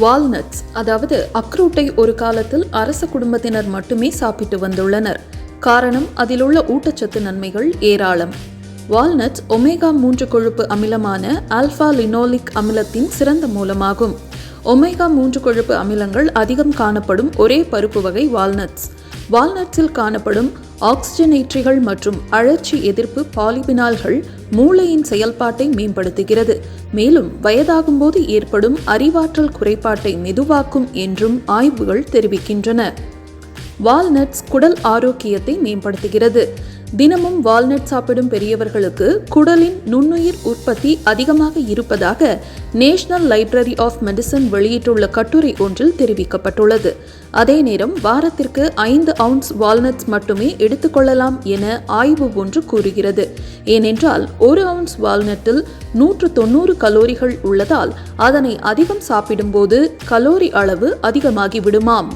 Walnuts அதாவது அக்ரூட்டை ஒரு காலத்தில் அரச குடும்பத்தினர் மட்டுமே சாப்பிட்டு வந்துள்ளனர். காரணம் அதிலுள்ள ஊட்டச்சத்து நன்மைகள் ஏராளம். வால்நட்ஸ் ஒமேகா மூன்று கொழுப்பு அமிலமான ஆல்ஃபா லினோலிக் அமிலத்தின் சிறந்த மூலமாகும். ஒமேகா மூன்று கொழுப்பு அமிலங்கள் அதிகம் காணப்படும் ஒரே பருப்பு வகை வால்நட்ஸ் வால்நட்ஸில் காணப்படும் ஆக்சிஜனேற்றிகள் மற்றும் அழற்சி எதிர்ப்பு பாலிபினால்கள் மூளையின் செயல்பாட்டை மேம்படுத்துகிறது. மேலும் வயதாகும்போது ஏற்படும் அறிவாற்றல் குறைபாட்டை மெதுவாக்கும் என்றும் ஆய்வுகள் தெரிவிக்கின்றன. வால்நட்ஸ் குடல் ஆரோக்கியத்தை மேம்படுத்துகிறது. தினமும் வால்நட் சாப்பிடும் பெரியவர்களுக்கு குடலின் நுண்ணுயிர் உற்பத்தி அதிகமாக இருப்பதாக நேஷனல் லைப்ரரி ஆஃப் மெடிசன் வெளியிட்டுள்ள கட்டுரை ஒன்றில் தெரிவிக்கப்பட்டுள்ளது. அதே நேரம் வாரத்திற்கு ஐந்து அவுன்ஸ் வால்நட்ஸ் மட்டுமே எடுத்துக்கொள்ளலாம் என ஆய்வு ஒன்று கூறுகிறது. ஏனென்றால் ஒரு அவுன்ஸ் வால்நட்டில் நூற்று தொண்ணூறு கலோரிகள் உள்ளதால் அதனை அதிகம் சாப்பிடும்போது கலோரி அளவு அதிகமாகி விடுமாம்